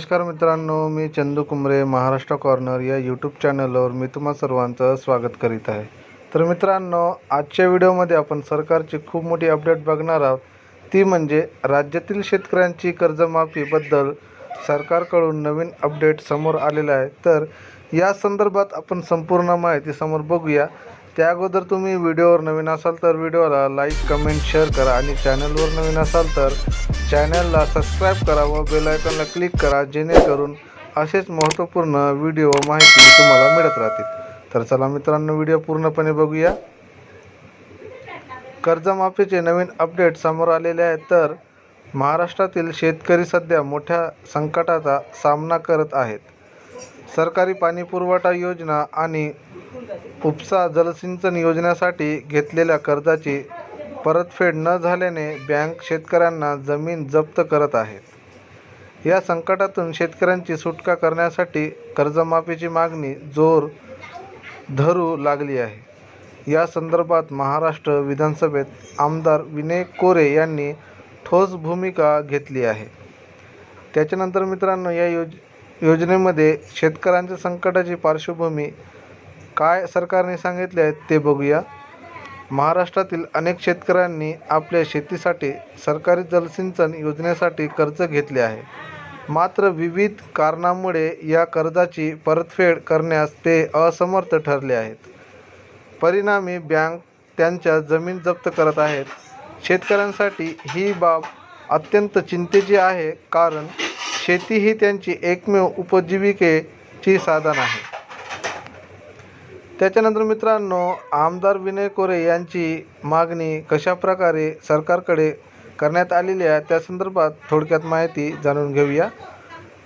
नमस्कार मित्रांनो मी चंदू कुंबरे महाराष्ट्र कॉर्नर या यूट्यूब चॅनलवर मी तुम्हा सर्वांचं स्वागत करीत आहे. तर मित्रांनो आजच्या व्हिडिओमध्ये आपण सरकारची खूप मोठी अपडेट बघणार आहोत. ती म्हणजे राज्यातील शेतकऱ्यांची कर्जमाफीबद्दल सरकारकडून नवीन अपडेट समोर आलेलं आहे. तर या संदर्भात आपण संपूर्ण माहिती समोर बघूया. त्या अगोदर तुम्ही व्हिडिओवर नवीन असाल तर व्हिडिओला लाईक कमेंट शेअर करा आणि चॅनलवर नवीन असाल तर चॅनलला सबस्क्राईब करा व बेलायकॉनला क्लिक करा जेणेकरून असेच महत्त्वपूर्ण व्हिडिओ व माहिती तुम्हाला मिळत राहतील. तर चला मित्रांनो व्हिडिओ पूर्णपणे बघूया. कर्जमाफीचे नवीन अपडेट समोर आलेले आहेत. तर महाराष्ट्रातील शेतकरी सध्या मोठ्या संकटाचा सामना करत आहेत. सरकारी पाणीपुरवठा योजना आणि उपसा जलसिंचन योजनेसाठी घेतलेल्या कर्जाची परतफेड न झाल्याने बँक शेतकऱ्यांना जमीन जप्त करत आहेत या संकटातून शेतकऱ्यांची सुटका करण्यासाठी कर्जमाफीची मागणी जोर धरू लागली आहे. या संदर्भात महाराष्ट्र विधानसभेत आमदार विनय कोरे यांनी ठोस भूमिका घेतली आहे. त्याच्यानंतर मित्रांनो या योज योजनेमध्ये शेतकऱ्यांच्या संकटाची पार्श्वभूमी काय सरकारने सांगितले आहे ते बघूया. महाराष्ट्रातील अनेक शेतकऱ्यांनी आपल्या शेतीसाठी सरकारी जलसिंचन योजनेसाठी कर्ज घेतले आहे. मात्र विविध कारणामुळे या कर्जाची परतफेड करण्यास ते असमर्थ ठरले आहेत. परिणामी बँक त्यांच्या जमीन जप्त करत आहेत. शेतकऱ्यांसाठी ही बाब अत्यंत चिंतेची आहे कारण शेती ही त्यांची एकमेव उपजीविकेची साधन आहे. त्याच्यानंतर मित्रांनो आमदार विनय कोरे यांची मागणी कशाप्रकारे सरकारकडे करण्यात आलेली आहे त्या संदर्भात थोडक्यात माहिती जाणून घेऊया.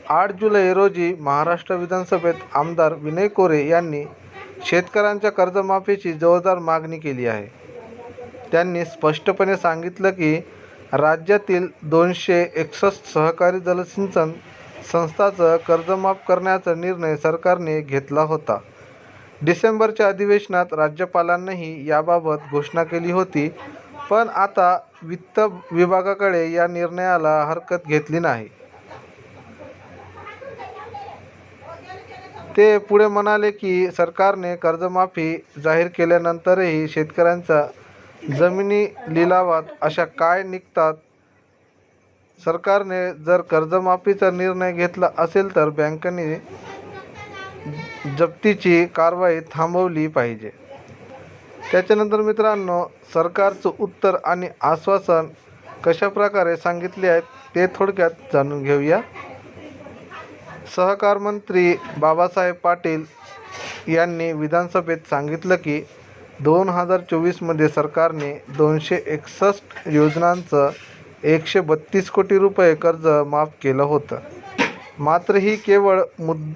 आठ जुलै रोजी महाराष्ट्र विधानसभेत आमदार विनय कोरे यांनी शेतकऱ्यांच्या कर्जमाफीची जोरदार मागणी केली आहे. त्यांनी स्पष्टपणे सांगितलं की राज्यातील दोनशे एकसष्ट सहकारी जलसिंचन संस्थांचं कर्जमाफ करण्याचा निर्णय सरकारने घेतला होता. डिसेंबरच्या अधिवेशनात राज्यपालांनीही याबाबत घोषणा केली होती पण आता वित्त विभागाकडे या निर्णयाला हरकत घेतली नाही. ते पुढे म्हणाले की सरकारने कर्जमाफी जाहीर केल्यानंतरही शेतकऱ्यांचा जमिनी लिलावात अशा काय निघतात? सरकारने जर कर्जमाफीचा निर्णय घेतला असेल तर बँकांनी जप्तीची कारवाई थांबवली पाहिजे. त्याच्यानंतर मित्रांनो सरकारचं उत्तर आणि आश्वासन कशाप्रकारे सांगितले आहेत ते थोडक्यात जाणून घेऊया. सहकार मंत्री बाबासाहेब पाटील यांनी विधानसभेत सांगितलं की दोन हजार चोवीसमध्ये सरकारने दोनशे एकसष्ट योजनांचं एकशे बत्तीस कोटी रुपये कर्ज माफ केलं होतं. मात्र ही केवळ मुद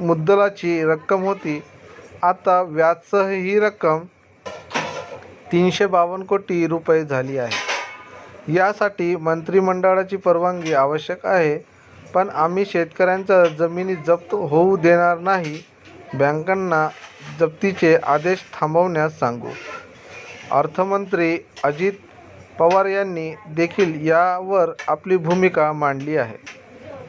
मुद्दलाची रक्कम होती. आता व्याजसह ही रक्कम तीनशे बावन्न कोटी रुपये झाली आहे. यासाठी मंत्रिमंडळाची परवानगी आवश्यक आहे पण आम्ही शेतकऱ्यांचा जमिनी जप्त होऊ देणार नाही बँकांना जप्तीचे आदेश थांबवण्यास सांगू. अर्थमंत्री अजित पवार यांनी देखील यावर आपली भूमिका मांडली आहे.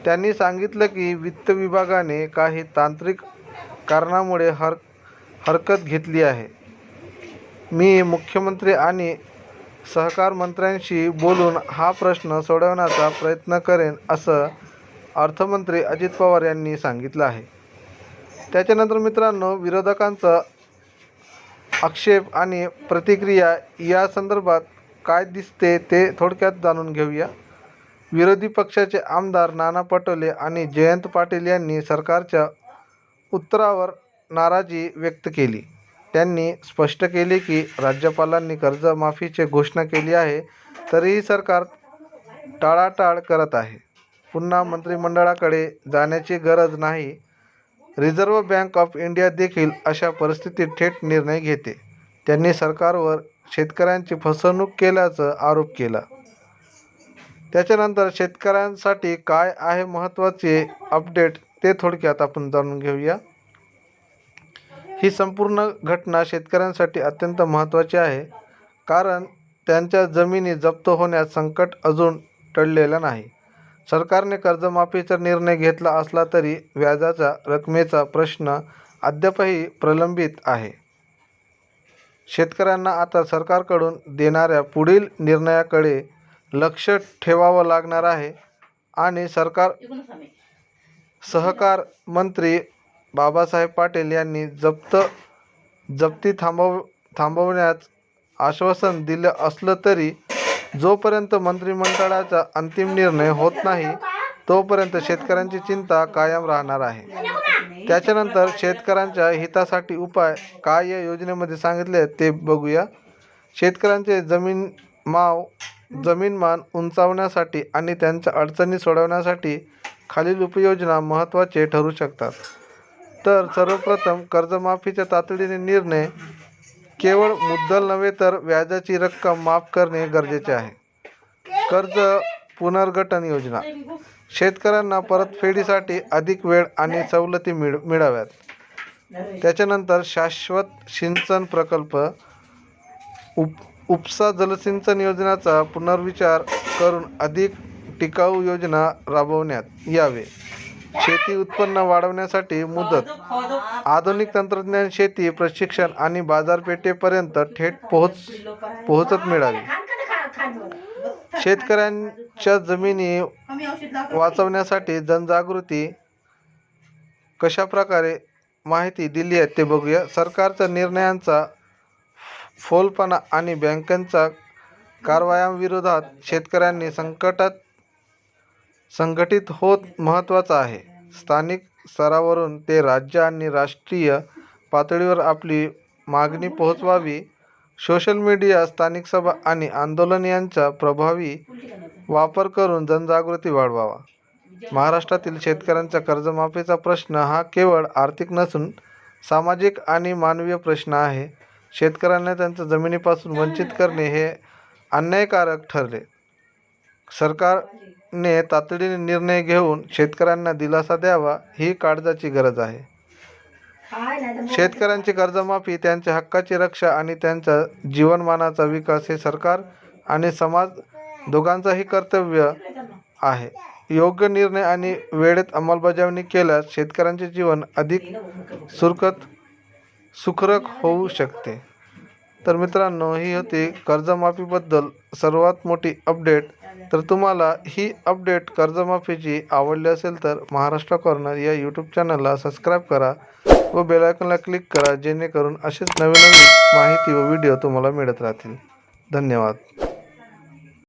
त्यांनी सांगितलं की वित्त विभागाने काही तांत्रिक कारणामुळे हर हरकत घेतली आहे. मी मुख्यमंत्री आणि सहकार मंत्र्यांशी बोलून हा प्रश्न सोडवण्याचा प्रयत्न करेन असं अर्थमंत्री अजित पवार यांनी सांगितलं आहे. त्याच्यानंतर मित्रांनो विरोधकांचा आक्षेप आणि प्रतिक्रिया या संदर्भात काय दिसते ते थोडक्यात जाणून घेऊया. विरोधी पक्षाचे आमदार नाना पटोले आणि जयंत पाटील यांनी सरकारच्या उत्तरावर नाराजी व्यक्त केली. त्यांनी स्पष्ट केले की राज्यपालांनी कर्जमाफीची घोषणा केली आहे तरीही सरकार टाळाटाळ करत आहे. पुन्हा मंत्रिमंडळाकडे जाण्याची गरज नाही. रिझर्व्ह बँक ऑफ इंडिया देखील अशा परिस्थितीत थेट निर्णय घेते. त्यांनी सरकारवर शेतकऱ्यांची फसवणूक केल्याचा आरोप केला. त्याच्यानंतर शेतकऱ्यांसाठी काय आहे महत्त्वाचे अपडेट ते थोडक्यात आपण जाणून घेऊया. ही संपूर्ण घटना शेतकऱ्यांसाठी अत्यंत महत्त्वाची आहे. कारण त्यांच्या जमिनी जप्त होण्यात संकट अजून टळलेलं नाही. सरकारने कर्जमाफीचा निर्णय घेतला असला तरी व्याजाचा रकमेचा प्रश्न अद्यापही प्रलंबित आहे. शेतकऱ्यांना आता सरकारकडून देणाऱ्या पुढील निर्णयाकडे लक्ष ठेवावं लागणार आहे. आणि सरकार सहकार मंत्री बाबासाहेब पाटील यांनी जप्त जप्ती थांबव थांबवण्यास आश्वासन दिलं असलं तरी जोपर्यंत मंत्रिमंडळाचा अंतिम निर्णय होत नाही तोपर्यंत शेतकऱ्यांची चिंता कायम राहणार आहे. त्याच्यानंतर शेतकऱ्यांच्या हितासाठी उपाय काय या योजनेमध्ये सांगितले ते बघूया. शेतकऱ्यांचे जमीन माव जमीनमान उंचावण्यासाठी आणि त्यांच्या अडचणी सोडवण्यासाठी खालील उपयोजना महत्त्वाचे ठरू शकतात. तर सर्वप्रथम कर्जमाफीच्या तातडीने निर्णय केवळ मुद्दल नव्हे तर व्याजाची रक्कम माफ करणे गरजेचे आहे. कर्ज पुनर्गठन योजना. शेतकऱ्यांना परतफेडीसाठी अधिक वेळ आणि सवलती मिळ मिळाव्यात. त्याच्यानंतर शाश्वत सिंचन प्रकल्प उप उपसा जलसिंचन योजनाचा पुनर्विचार करून अधिक टिकाऊ योजना राबवण्यात यावे. शेती उत्पन्न वाढवण्यासाठी मुदत. आधुनिक तंत्रज्ञान शेती प्रशिक्षण आणि बाजारपेठेपर्यंत थेट पोहोच पोहोचत मिळावी. शेतकऱ्यांच्या जमिनी वाचवण्यासाठी जनजागृती कशा प्रकारे माहिती दिली आहे ते बघूया. सरकारच्या निर्णयांचा फोलपणा आणि बँकांच्या कारवायांविरोधात शेतकऱ्यांनी संकटात संघटित होत महत्त्वाचं आहे. स्थानिक स्तरावरून ते राज्य आणि राष्ट्रीय पातळीवर आपली मागणी पोहोचवावी. सोशल मीडिया स्थानिक सभा आणि आंदोलन यांचा प्रभावी वापर करून जनजागृती वाढवावा. महाराष्ट्रातील शेतकऱ्यांच्या कर्जमाफीचा प्रश्न हा केवळ आर्थिक नसून सामाजिक आणि मानवीय प्रश्न आहे. शेतकऱ्यांना त्यांच्या जमिनीपासून वंचित करणे हे अन्यायकारक ठरले. सरकारने तातडीने निर्णय घेऊन शेतकऱ्यांना दिलासा द्यावा ही काळजाची गरज आहे. शेतकऱ्यांची कर्जमाफी त्यांच्या हक्काची रक्षा आणि त्यांच्या जीवनमानाचा विकास हे सरकार आणि समाज दोघांचाही कर्तव्य आहे. योग्य निर्णय आणि वेळेत अंमलबजावणी केल्यास शेतकऱ्यांचे जीवन अधिक सुरकत सुखरक होऊ शकते. तर मित्रांनो ही होती कर्जमाफीबद्दल सर्वात मोठी अपडेट. तर तुम्हाला ही अपडेट कर्जमाफीची आवडली असेल तर महाराष्ट्र कॉर्नर या यूट्यूब चॅनलला सबस्क्राईब करा व बेलायकनला क्लिक करा जेणेकरून असेच नवीन नवीन माहिती व व्हिडिओ तुम्हाला मिळत राहतील. धन्यवाद.